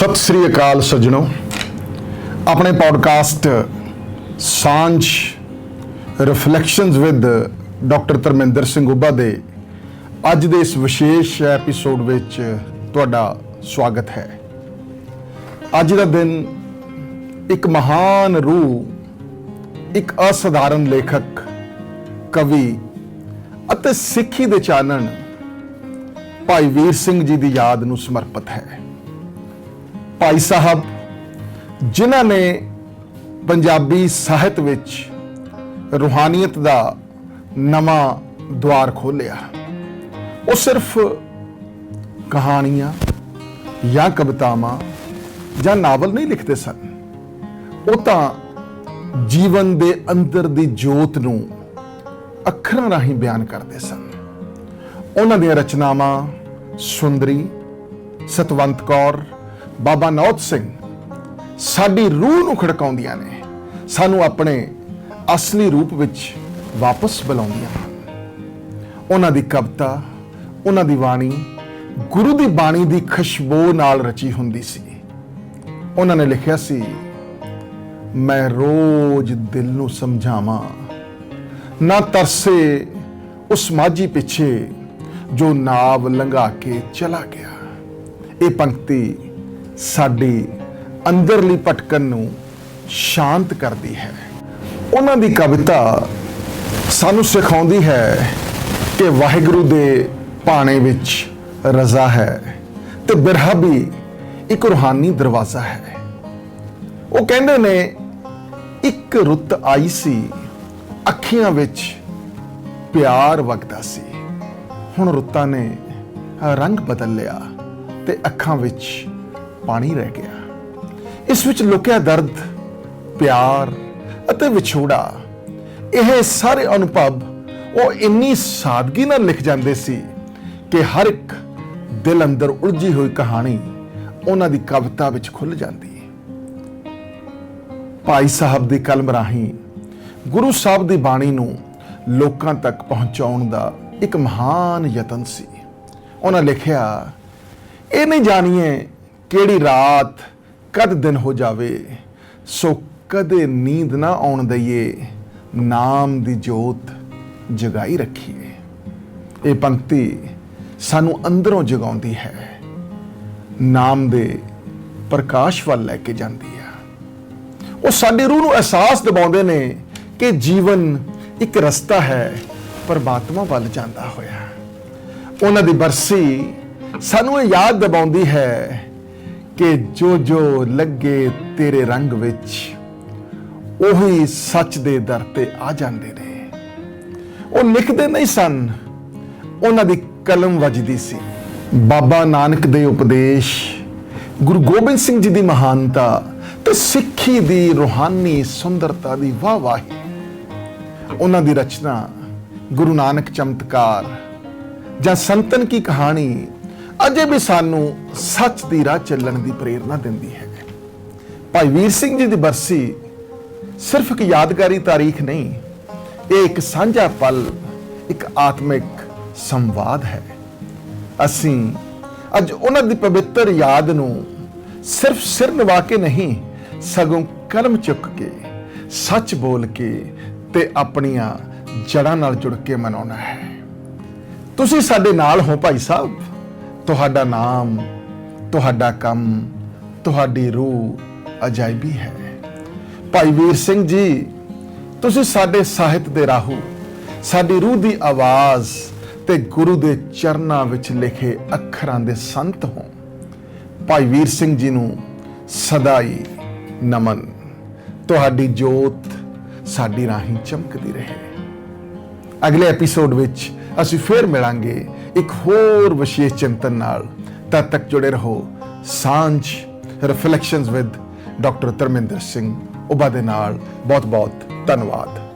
ਸਤਿ ਸ੍ਰੀ ਅਕਾਲ ਸੱਜਣੋ। ਆਪਣੇ podcast Saanjh reflections with doctor Dharminder Singh Ubha ਦੇ ਅੱਜ ਦੇ ਇਸ ਵਿਸ਼ੇਸ਼ ਐਪੀਸੋਡ ਵਿੱਚ ਤੁਹਾਡਾ ਸਵਾਗਤ ਹੈ। ਅੱਜ ਦਾ ਦਿਨ ਇੱਕ ਮਹਾਨ ਰੂਹ, ਇੱਕ ਅਸਧਾਰਨ ਲੇਖਕ, ਕਵੀ ਅਤੇ ਸਿੱਖੀ ਦੇ ਚਾਨਣ ਭਾਈ ਵੀਰ ਸਿੰਘ ਜੀ ਦੀ ਯਾਦ ਨੂੰ ਸਮਰਪਿਤ ਹੈ। ਭਾਈ ਸਾਹਿਬ, ਜਿਨ੍ਹਾਂ ਨੇ ਪੰਜਾਬੀ ਸਾਹਿਤ ਵਿੱਚ ਰੂਹਾਨੀਅਤ ਦਾ ਨਵਾਂ ਦਵਾਰ ਖੋਲ੍ਹਿਆ, ਉਹ ਸਿਰਫ ਕਹਾਣੀਆਂ ਜਾਂ ਕਵਿਤਾਵਾਂ ਜਾਂ ਨਾਵਲ ਨਹੀਂ ਲਿਖਦੇ ਸਨ। ਉਹ ਤਾਂ ਜੀਵਨ ਦੇ ਅੰਦਰ ਦੀ ਜੋਤ ਨੂੰ ਅੱਖਰਾਂ ਰਾਹੀਂ ਬਿਆਨ ਕਰਦੇ ਸਨ। ਉਹਨਾਂ ਦੀਆਂ ਰਚਨਾਵਾਂ ਸੁੰਦਰੀ, ਸਤਵੰਤ ਕੌਰ ਬਾਬਾ ਨੌਤ ਸਿੰਘ, ਸਾਡੀ ਰੂਹ ਨੂੰ ਖੜਕਾਉਂਦੀਆਂ ਨੇ, ਸਾਨੂੰ ਆਪਣੇ ਅਸਲੀ ਰੂਪ ਵਿੱਚ ਵਾਪਸ ਬੁਲਾਉਂਦੀਆਂ ਹਨ। ਉਹਨਾਂ ਦੀ ਕਵਿਤਾ, ਉਹਨਾਂ ਦੀ ਬਾਣੀ, ਗੁਰੂ ਦੀ ਬਾਣੀ ਦੀ ਖੁਸ਼ਬੂ ਨਾਲ ਰਚੀ ਹੁੰਦੀ ਸੀ। ਉਹਨਾਂ ਨੇ ਲਿਖਿਆ ਸੀ, ਮੈਂ ਰੋਜ਼ ਦਿਲ ਨੂੰ ਸਮਝਾਵਾਂ, ਨਾ ਤਰਸੇ ਉਸ ਮਾਝੀ ਪਿੱਛੇ ਜੋ ਨਾਵ ਲੰਘਾ ਕੇ ਚਲਾ ਗਿਆ। ਇਹ ਪੰਕਤੀ ਸਾਡੀ ਅੰਦਰਲੀ ਭਟਕਣ ਨੂੰ ਸ਼ਾਂਤ ਕਰਦੀ ਹੈ। ਉਹਨਾਂ ਦੀ ਕਵਿਤਾ ਸਾਨੂੰ ਸਿਖਾਉਂਦੀ ਹੈ ਕਿ ਵਾਹਿਗੁਰੂ ਦੇ ਪਾਣੇ ਵਿੱਚ ਰਜ਼ਾ ਹੈ ਤੇ ਬਿਰਹਾ ਵੀ ਇੱਕ ਰੂਹਾਨੀ ਦਰਵਾਜ਼ਾ ਹੈ। ਉਹ ਕਹਿੰਦੇ ਨੇ, ਇੱਕ ਰੁੱਤ ਆਈ ਸੀ, ਅੱਖੀਆਂ ਵਿੱਚ ਪਿਆਰ ਵਗਦਾ ਸੀ। ਹੁਣ ਰੁੱਤਾਂ ਨੇ ਰੰਗ ਬਦਲ ਲਿਆ ਤੇ ਅੱਖਾਂ ਵਿੱਚ ਪਾਣੀ ਰਹਿ ਗਿਆ। ਇਸ ਵਿੱਚ ਲੁਕਿਆ ਦਰਦ, ਪਿਆਰ ਅਤੇ ਵਿਛੋੜਾ। ਇਹ ਸਾਰੇ ਅਨੁਭਵ ਉਹ ਇੰਨੀ ਸਾਦਗੀ ਨਾਲ ਲਿਖ ਜਾਂਦੇ ਸੀ ਕਿ ਹਰ ਇੱਕ ਦਿਲ ਅੰਦਰ ਉਲਝੀ ਹੋਈ ਕਹਾਣੀ ਉਹਨਾਂ ਦੀ ਕਵਿਤਾ ਵਿੱਚ ਖੁੱਲ ਜਾਂਦੀ ਹੈ। ਭਾਈ ਸਾਹਿਬ ਦੀ ਕਲਮ ਰਾਹੀਂ ਗੁਰੂ ਸਾਹਿਬ ਦੀ ਬਾਣੀ ਨੂੰ ਲੋਕਾਂ ਤੱਕ ਪਹੁੰਚਾਉਣ ਦਾ ਇੱਕ ਮਹਾਨ ਯਤਨ ਸੀ। ਉਹਨਾਂ ਲਿਖਿਆ, ਇਹ ਨਹੀਂ ਜਾਣੀਏ ਕਿਹੜੀ ਰਾਤ ਕਦ ਦਿਨ ਹੋ ਜਾਵੇ, ਸੋ ਕਦੇ ਨੀਂਦ ਨਾ ਆਉਣ ਦਈਏ, ਨਾਮ ਦੀ ਜੋਤ ਜਗਾਈ ਰੱਖੀਏ। ਇਹ ਪੰਕਤੀ ਸਾਨੂੰ ਅੰਦਰੋਂ ਜਗਾਉਂਦੀ ਹੈ, ਨਾਮ ਦੇ ਪ੍ਰਕਾਸ਼ ਵੱਲ ਲੈ ਕੇ ਜਾਂਦੀ ਹੈ ਉਹ ਸਾਡੀ ਰੂਹ ਨੂੰ ਅਹਿਸਾਸ ਦਿਵਾਉਂਦੇ ਨੇ ਕਿ ਜੀਵਨ ਇੱਕ ਰਸਤਾ ਹੈ, ਪਰਮਾਤਮਾ ਵੱਲ ਜਾਂਦਾ ਹੋਇਆ। ਉਹਨਾਂ ਦੀ ਬਰਸੀ ਸਾਨੂੰ ਇਹ ਯਾਦ ਦਿਵਾਉਂਦੀ ਹੈ ਕਿ ਜੋ ਜੋ ਲੱਗੇ ਤੇਰੇ ਰੰਗ ਵਿੱਚ, ਉਹੀ ਸੱਚ ਦੇ ਦਰ ਤੇ ਆ ਜਾਂਦੇ ਨੇ। ਉਹ ਲਿਖਦੇ ਨਹੀਂ ਸਨ, ਉਹਨਾਂ ਦੀ ਕਲਮ ਵੱਜਦੀ ਸੀ। ਬਾਬਾ ਨਾਨਕ ਦੇ ਉਪਦੇਸ਼, ਗੁਰੂ ਗੋਬਿੰਦ ਸਿੰਘ ਜੀ ਦੀ ਮਹਾਨਤਾ ਤੇ ਸਿੱਖੀ ਦੀ ਰੂਹਾਨੀ ਸੁੰਦਰਤਾ ਦੀ ਵਾਹ ਵਾਹੀ ਉਹਨਾਂ ਦੀ ਰਚਨਾ ਗੁਰੂ ਨਾਨਕ ਚਮਤਕਾਰ ਜਾਂ ਸੰਤਨ ਕੀ ਕਹਾਣੀ ਅਜੇ ਵੀ ਸਾਨੂੰ ਸੱਚ ਦੀ ਰਾਹ ਚੱਲਣ ਦੀ ਪ੍ਰੇਰਣਾ ਦਿੰਦੀ ਹੈ। ਭਾਈ ਵੀਰ ਸਿੰਘ ਜੀ ਦੀ ਬਰਸੀ ਸਿਰਫ ਇੱਕ ਯਾਦਗਾਰੀ ਤਾਰੀਖ ਨਹੀਂ, ਇਹ ਇੱਕ ਸਾਂਝਾ ਪਲ, ਇੱਕ ਆਤਮਿਕ ਸੰਵਾਦ ਹੈ। ਅਸੀਂ ਅੱਜ ਉਹਨਾਂ ਦੀ ਪਵਿੱਤਰ ਯਾਦ ਨੂੰ ਸਿਰਫ ਸਿਰ ਨਿਵਾ ਕੇ ਨਹੀਂ, ਸਗੋਂ ਕਲਮ ਚੁੱਕ ਕੇ, ਸੱਚ ਬੋਲ ਕੇ ਤੇ ਆਪਣੀਆਂ ਜੜਾਂ ਨਾਲ ਜੁੜ ਕੇ ਮਨਾਉਣਾ ਹੈ। ਤੁਸੀਂ ਸਾਡੇ ਨਾਲ ਹੋ ਭਾਈ ਸਾਹਿਬ? ਤੁਹਾਡਾ ਨਾਮ, ਤੁਹਾਡਾ ਕੰਮ, ਤੁਹਾਡੀ ਰੂਹ ਅਜਾਇਬੀ ਹੈ। ਭਾਈ ਵੀਰ ਸਿੰਘ ਜੀ, ਤੁਸੀਂ ਸਾਡੇ ਸਾਹਿਤ ਦੇ ਰਾਹੂ, ਸਾਡੀ ਰੂਹ ਦੀ ਆਵਾਜ਼ ਤੇ ਗੁਰੂ ਦੇ ਚਰਨਾਂ ਵਿੱਚ ਲਿਖੇ ਅੱਖਰਾਂ ਦੇ ਸੰਤ ਹੋ। ਭਾਈ ਵੀਰ ਸਿੰਘ ਜੀ ਨੂੰ ਸਦਾਈ ਨਮਨ। ਤੁਹਾਡੀ ਜੋਤ ਸਾਡੀ ਰਾਹੀਂ ਚਮਕਦੀ ਰਹੇ। ਅਗਲੇ ਐਪੀਸੋਡ ਵਿੱਚ ਅਸੀਂ ਫੇਰ ਮਿਲਾਂਗੇ ਇੱਕ ਹੋਰ ਵਿਸ਼ੇਸ਼ ਚਿੰਤਨ ਨਾਲ ਤਦ ਤੱਕ ਜੁੜੇ ਰਹੋ Saanjh reflections with doctor Dharminder Singh. Ubha ਦੇ ਨਾਲ ਬਹੁਤ ਬਹੁਤ ਧੰਨਵਾਦ।